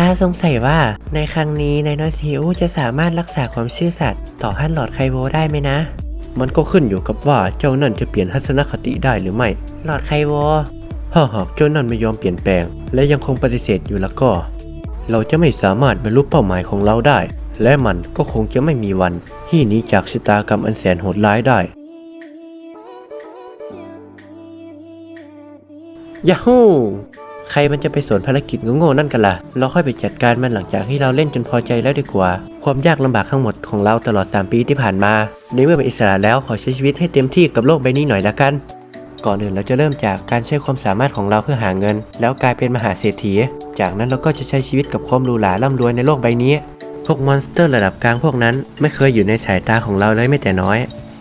ข้าสงสัยว่าในครั้งนี้นายน้อยซีอูจะสามารถรักษาความซื่อสัตย์ต่อท่นหลอดไคโวได้ไหมนะ มันก็ขึ้นอยู่กับว่าเจ้านั่นจะเปลี่ยนทัศนคติได้หรือไม่ หลอดไคโวถ้าหากเจ้านั่นไม่ยอมเปลี่ยนแปลง และยังคงปฏิเสธอยู่แล้วก็ เราจะไม่สามารถบรรลุเป้าหมายของเราได้ และมันก็คงจะไม่มีวัน ที่หนีจากชะตากรรมอันแสนโหดร้ายได้ยาฮู ใครมันจะไปสนภารกิจโง่ๆนั่นกันล่ะ เราค่อยไปจัดการมันหลังจากที่เราเล่นจนพอใจแล้วดีกว่า ความยากลำบากทั้งหมดของเราตลอด 3 ปีที่ผ่านมา ในเมื่อเป็นอิสระแล้วขอใช้ชีวิตให้เต็มที่กับโลกใบนี้หน่อยละกัน ก่อนอื่นเราจะเริ่มจากการใช้ความสามารถของเราเพื่อหาเงิน แล้วกลายเป็นมหาเศรษฐี จากนั้นเราก็จะใช้ชีวิตกับความหรูหราร่ำรวยในโลกใบนี้ พวกมอนสเตอร์ระดับกลางพวกนั้น ไม่เคยอยู่ในสายตาของเราเลยไม่แต่น้อย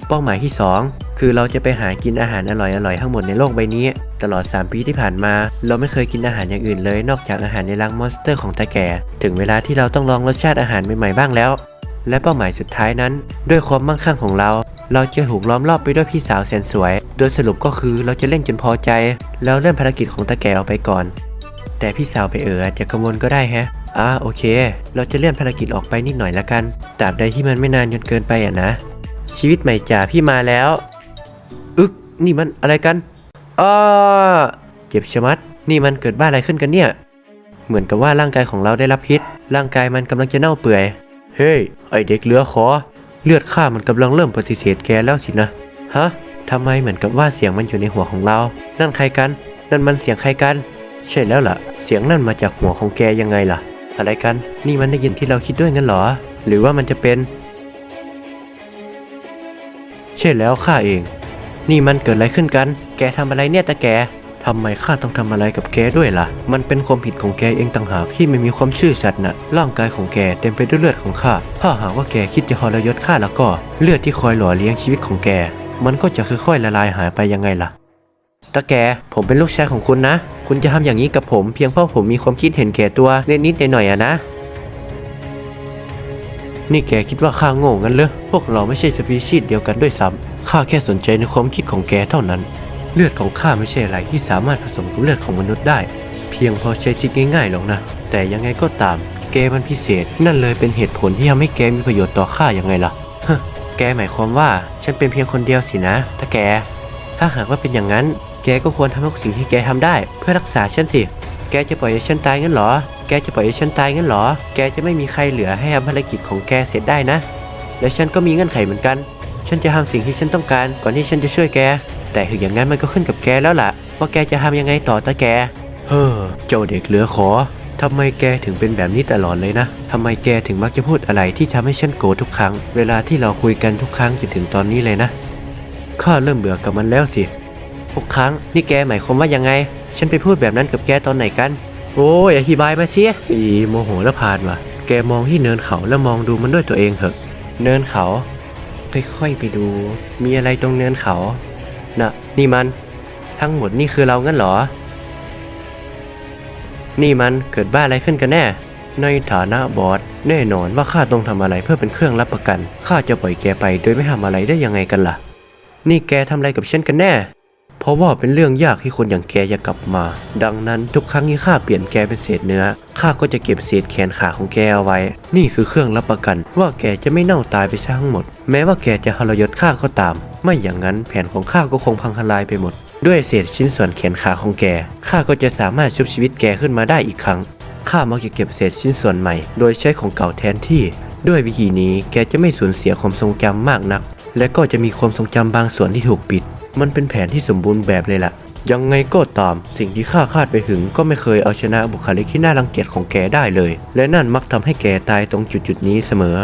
เป้าหมายที่ 2 คือเราจะไปหากินอาหารอร่อยๆทั้งหมดในโลกใบนี้ ตลอด 3 ปีที่ผ่านมา เราไม่เคยกินอาหารอย่างอื่นเลย นอกจากอาหารในรังมอนสเตอร์ของตาแก่ ถึงเวลาที่เราต้องลองรสชาติอาหารใหม่ๆบ้างแล้ว และเป้าหมายสุดท้ายนั้น ด้วยความมั่งคั่งของเรา เราจะถูกล้อมรอบไปด้วยพี่สาวแสนสวย โดยสรุปก็คือเราจะเล่นจนพอใจ แล้วเลื่อนภารกิจของตาแก่ออกไปก่อน แต่พี่สาวไปเอออจะกังวลก็ได้ฮะอ่าโอเค เราจะเลื่อนภารกิจออกไปนิดหน่อยละกันตราบใดที่มันไม่นานจนเกินไปอะนะ ชีวิตใหม่จ่าพี่มาแล้ว นี่มันอะไรกันอ้าเจ็บชะมัด นี่มันเกิดบ้าอะไรขึ้นกันเนี่ย เหมือนกับว่าร่างกายของเราได้รับพิษ ร่างกายมันกำลังจะเน่าเปื่อย เฮ้ย ไอเด็กเหลือขอ เลือดข้ามันกำลังเริ่มปฏิเสธแกแล้วสินะ ฮะทำไมเหมือนกับว่าเสียงมันอยู่ในหัวของเรา นั่นใครกัน นั่นมันเสียงใครกัน ใช่แล้วล่ะ เสียงนั่นมาจากหัวของแกยังไงล่ะ อะไรกัน นี่มันได้ยินที่เราคิดด้วยงั้นเหรอ หรือว่ามันจะเป็น ใช่แล้วข้าเอง นี่มันเกิดอะไรขึ้นกัน แกทำอะไรเนี่ยตาแกทำไมข้าต้องทำอะไรกับแกด้วยล่ะ มันเป็นความผิดของแกเองต่างหากที่ไม่มีความซื่อสัตย์น่ะ ร่างกายของแกเต็มไปด้วยเลือดของข้า ถ้าหากว่าแกคิดจะทรยศข้าแล้วก็ เลือดที่คอยหล่อเลี้ยงชีวิตของแก มันก็จะค่อยๆละลายหายไปยังไงล่ะตาแก ผมเป็นลูกชายของคุณนะ คุณจะทำอย่างนี้กับผมเพียงเพราะผมมีความคิดเห็นแก่ตัวนิดๆหน่อยๆอะนะนี่แกคิดว่าข้าโง่งั้นเหรอ พวกเราไม่ใช่สปีชีส์เดียวกันด้วยซ้ำ ข้าแค่สนใจในความคิดของแกเท่านั้น เลือดของข้าไม่ใช่อะไรที่สามารถผสมกับเลือดของมนุษย์ได้ เพียงพอใช้จิตง่ายๆหรอกนะ แต่ยังไงก็ตาม แกมันพิเศษ นั่นเลยเป็นเหตุผลที่ทำให้แกมีประโยชน์ต่อข้ายังไงล่ะฮะแกหมายความว่าฉันเป็นเพียงคนเดียวสินะ ถ้าแก ถ้าหากว่าเป็นอย่างนั้น แกก็ควรทำทุกสิ่งที่แกทำได้ เพื่อรักษาฉันสิ แกจะปล่อยให้ฉันตายงั้นเหรอ แกจะปล่อยให้ฉันตายงั้นเหรอ แกจะไม่มีใครเหลือให้ทำภารกิจของแกเสร็จได้นะ และฉันก็มีเงื่อนไขเหมือนกัน ฉันจะทำสิ่งที่ฉันต้องการก่อนที่ฉันจะช่วยแก แต่ถึงอย่างนั้นมันก็ขึ้นกับแกแล้วล่ะ ว่าแกจะทำยังไงต่อตาแก เฮ้อ เจ้าเด็กเหลือขอทำไมแกถึงเป็นแบบนี้ตลอดเลยนะ ทำไมแกถึงมักจะพูดอะไรที่ทำให้ฉันโกรธทุกครั้ง เวลาที่เราคุยกันทุกครั้งจนถึงตอนนี้เลยนะ ข้าเริ่มเบื่อกับมันแล้วสิ ทุกครั้ง นี่แกหมายความว่ายังไง ฉันไปพูดแบบนั้นกับแกตอนไหนกัน โอ้ยอธิบายมาสิอีโมโหแล้วพานว่ะ แกมองที่เนินเขาแล้วมองดูมันด้วยตัวเองเถอะ เนินเขา ค่อยๆไปดู มีอะไรตรงเนินเขาน่ะ นี่มัน ทั้งหมดนี่คือเรางั้นเหรอ นี่มันเกิดบ้าอะไรขึ้นกันแน่ ในฐานะบอสแน่นอนว่าข้าต้องทำอะไรเพื่อเป็นเครื่องรับประกันข้าจะปล่อยแกไปโดยไม่ทำอะไรได้ยังไงกันล่ะ นี่แกทำอะไรกับฉันกันแน่ เพราะว่าเป็นเรื่องยากที่คนอย่างแกจะกลับมา ดังนั้นทุกครั้งที่ข้าเปลี่ยนแกเป็นเศษเนื้อข้าก็จะเก็บเศษแขนขาของแกเอาไว้ นี่คือเครื่องรับประกัน ว่าแกจะไม่เน่าตายไปซะทั้งหมด แม้ว่าแกจะทรยศข้าก็ตาม ไม่อย่างนั้นแผนของข้าก็คงพังทลายไปหมด ด้วยเศษชิ้นส่วนแขนขาของแกข้าก็จะสามารถชุบชีวิตแกขึ้นมาได้อีกครั้งข้ามักจะเก็บเศษชิ้นส่วนใหม่ โดยใช้ของเก่าแทนที่ ด้วยวิธีนี้แกจะไม่สูญเสียความทรงจำมากนัก และก็จะมีความทรงจำบางส่วนที่ถูกปิด มันเป็นแผนที่สมบูรณ์แบบเลยล่ะ ยังไงก็ตามสิ่งที่ข้าคาดไปถึงก็ไม่เคยเอาชนะบุคลิกที่น่ารังเกียจของแกได้เลย และนั่นมักทำให้แกตายตรงจุดๆนี้เสมอ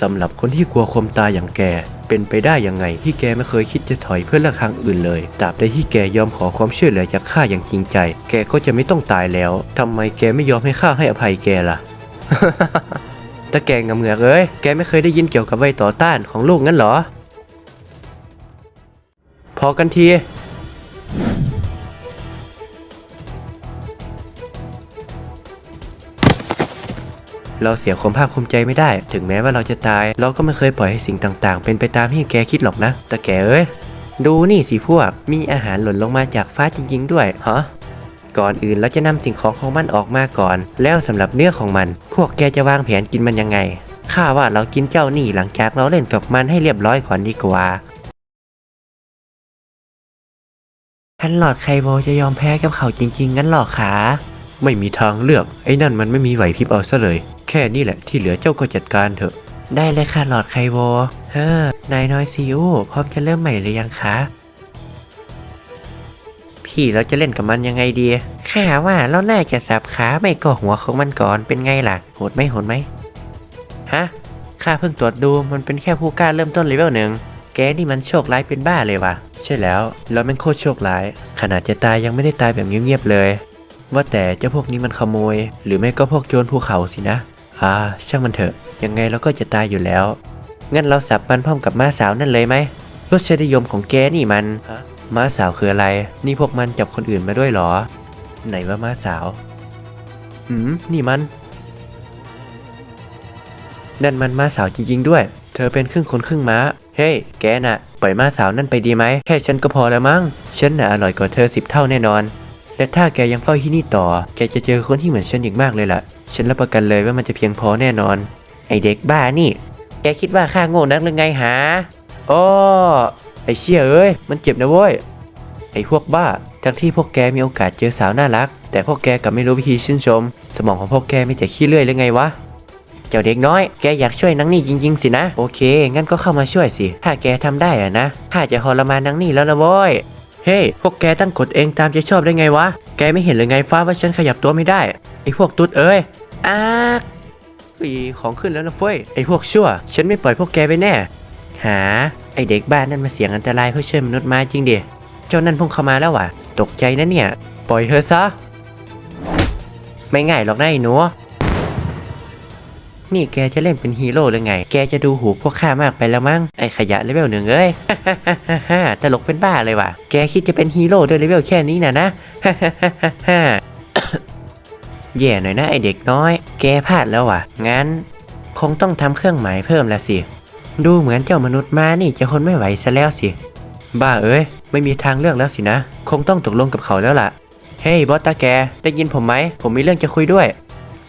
สำหรับคนที่กลัวความตายอย่างแกเป็นไปได้ยังไงที่แกไม่เคยคิดจะถอยเพื่อเลือกทางอื่นเลยตราบใดที่แกยอมขอความช่วยเหลือจากข้าอย่างจริงใจ แกก็จะไม่ต้องตายแล้วทำไมแกไม่ยอมให้ข้าให้อภัยแกล่ะตะแกงงำเหงือกเอ้ย แกไม่เคยได้ยินเกี่ยวกับไวต่อต้านของลูกงั้นเหรอ พอกันทีเราเสียความภาคภูมิใจไม่ได้ ถึงแม้ว่าเราจะตาย เราก็ไม่เคยปล่อยให้สิ่งต่างๆ เป็นไปตามที่แกคิดหรอกนะ แต่แกเอ้ย ดูนี่สิพวก มีอาหารหล่นลงมาจากฟ้าจริง ๆ ด้วยฮะก่อนอื่นเราจะนำสิ่งของของมันออกมาก่อน แล้วสำหรับเนื้อของมัน พวกแกจะวางแผนกินมันยังไง ข้าว่าเรากินเจ้านี่หลังจากเราเล่นกับมันให้เรียบร้อยก่อนดีกว่า ท่านหลอดไคโบจะยอมแพ้กับเขาจริง ๆ งั้นหรอคะไม่มีทางเลือก ไอ้นั่นมันไม่มีไหวพริบเอาซะเลย แค่นี้แหละที่เหลือเจ้าก็จัดการเถอะ ได้เลยค่ะหลอดไคโบเฮ้อนายน้อยซีอูพร้อมจะเริ่มใหม่หรือยังคะ พี่เราจะเล่นกับมันยังไงดีข้าว่าเราน่าจะสับขาไม่ก็หัวของมันก่อนเป็นไงล่ะโหดไหมโหดไหมฮะข้าเพิ่งตรวจดูมันเป็นแค่ผู้กล้าเริ่มต้นเลเวลหนึ่ง แกนี่มันโชคร้ายเป็นบ้าเลยว่ะ ใช่แล้ว เราแม่งโคตรโชคร้าย ขนาดจะตายยังไม่ได้ตายแบบเงียบๆเลย ว่าแต่เจ้าพวกนี้มันขโมย หรือไม่ก็พวกโจรภูเขาสินะ อ่า ช่างมันเถอะ ยังไงเราก็จะตายอยู่แล้ว งั้นเราสับมันพร้อมกับม้าสาวนั่นเลยไหมรสนิยมของแกนี่มัน ม้าสาวคืออะไร นี่พวกมันจับคนอื่นมาด้วยเหรอ ไหนว่าม้าสาว อืม นี่มัน นั่นมันม้าสาวจริงๆด้วย เธอเป็นครึ่งคนครึ่งม้า เฮ้ย แกน่ะ ปล่อยม้าสาวนั่นไปดีไหม แค่ฉันก็พอแล้วมั้ง ฉันน่ะอร่อยกว่าเธอสิบเท่าแน่นอน และถ้าแกยังเฝ้าที่นี่ต่อ แกจะเจอคนที่เหมือนฉันอีกมากเลยล่ะ ฉันรับประกันเลยว่ามันจะเพียงพอแน่นอน ไอเด็กบ้านี่ แกคิดว่าข้าโง่นักหรือไงหาอ้อไอเชี่ยเอ้ย มันเจ็บนะเว้ย ไอพวกบ้า ทั้งที่พวกแกมีโอกาสเจอสาวน่ารัก แต่พวกแกกลับไม่รู้วิธีชื่นชม สมองของพวกแกไม่แต่ขี้เลื่อยหรือไงวะ เจ้าเด็กน้อย แกอยากช่วยนางนี่จริงๆสินะ โอเค งั้นก็เข้ามาช่วยสิ ถ้าแกทำได้อะนะข้าจะทรมานนางนี่แล้วนะโว้ย เฮ้พวกแกตั้งกฎเองตามใจชอบได้ไงวะ แกไม่เห็นเลยไงฟ้าว่าฉันขยับตัวไม่ได้ ไอ้พวกตุ๊ดเอ้ยอากอีของขึ้นแล้วนะเฟ้ย ไอ้พวกชั่ว ฉันไม่ปล่อยพวกแกไปแน่ หา ไอเด็กบ้านนั่นมาเสียงอันตรายเพื่อช่วยมนุษย์มาจริงดิเจ้านั่นพุ่งเข้ามาแล้วว่ะ ตกใจนะเนี่ย ปล่อยเธอซะ ไม่ง่ายหรอกนะไอ้หนู นี่แกจะเล่นเป็นฮีโร่หรือไง แกจะดูหูพวกข้ามากไปแล้วมั้ง ไอขยะเลเวลหนึ่งเอ้ยตลกเป็นบ้าเลยว่ะ แกคิดจะเป็นฮีโร่ด้วยเลเวลแค่นี้นะนะแย่หน่อยนะไอเด็กน้อย แกพลาดแล้วว่ะ งั้น คงต้องทำเครื่องหมายเพิ่มละสิ ดูเหมือนเจ้ามนุษย์มานี่จะทนไม่ไหวซะแล้วสิ บ้าเอ้ย ไม่มีทางเลือกแล้วสินะ คงต้องตกลงกับเขาแล้วล่ะ เฮ้ยบอสตาแก ได้ยินผมไหม ผมมีเรื่องจะคุยด้วย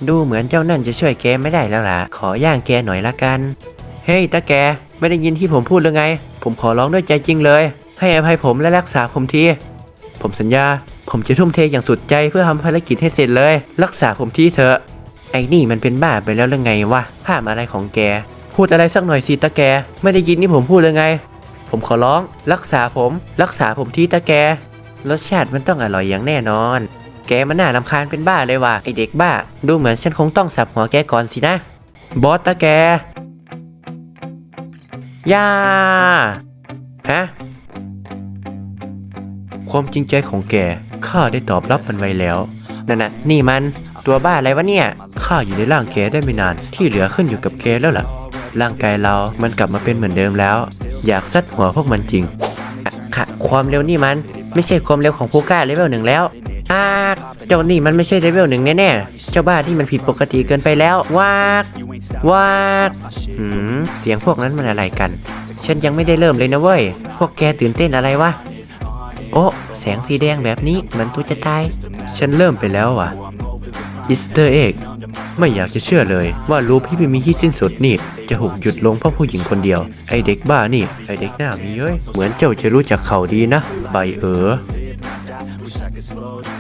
ดูเหมือนเจ้านั่นจะช่วยแกไม่ได้แล้วล่ะ ขอย่างแกหน่อยละกัน เฮ้ยตาแกไม่ได้ยินที่ผมพูดหรือไง ผมขอร้องด้วยใจจริงเลย ให้อภัยผมและรักษาผมที ผมสัญญา ผมจะทุ่มเทอย่างสุดใจเพื่อทำภารกิจให้เสร็จเลย รักษาผมทีเถอะ ไอ้นี่มันเป็นบ้าไปแล้วหรือไงวะภาพอะไรของแก พูดอะไรสักหน่อยสิตาแก ไม่ได้ยินที่ผมพูดเลยไง ผมขอร้อง รักษาผม รักษาผมทีตาแก รสชาติมันต้องอร่อยอย่างแน่นอน แกมันน่ารำคาญเป็นบ้าเลยว่ะไอเด็กบ้า ดูเหมือนฉันคงต้องสับหัวแกก่อนสินะ บอสตาแกย่าฮะความจริงใจของแกข้าได้ตอบรับมันไว้แล้วนั่นน่ะนี่มันตัวบ้าอะไรวะเนี่ยข้าอยู่ในร่างแกได้ไม่นาน ที่เหลือขึ้นอยู่กับแกแล้วล่ะ ร่างกายเรามันกลับมาเป็นเหมือนเดิมแล้ว อยากซัดหัวพวกมันจริงค่ะความเร็วนี่มัน ไม่ใช่ความเร็วของผู้กล้าเลเวลหนึ่งแล้ว อากเจ้านี่มันไม่ใช่เลเวลหนึ่งแน่ๆ เจ้าบ้าที่มันผิดปกติเกินไปแล้ววากวากหืมเสียงพวกนั้นมันอะไรกัน ฉันยังไม่ได้เริ่มเลยนะเว้ย พวกแกตื่นเต้นอะไรวะ โอ้แสงสีแดงแบบนี้เหมือนตัวจะตาย ฉันเริ่มไปแล้วว่ะอิสเตอร์เอกไม่อยากจะเชื่อเลย ว่ารูปที่ไม่มีที่สิ้นสุดนี่ จะถูกหยุดลงเพราะผู้หญิงคนเดียว ไอเด็กบ้านี่ ไอเด็กหน้ามีเอ้ยเหมือนเจ้าจะรู้จักเขาดีนะใบเอ๋อ slow down time.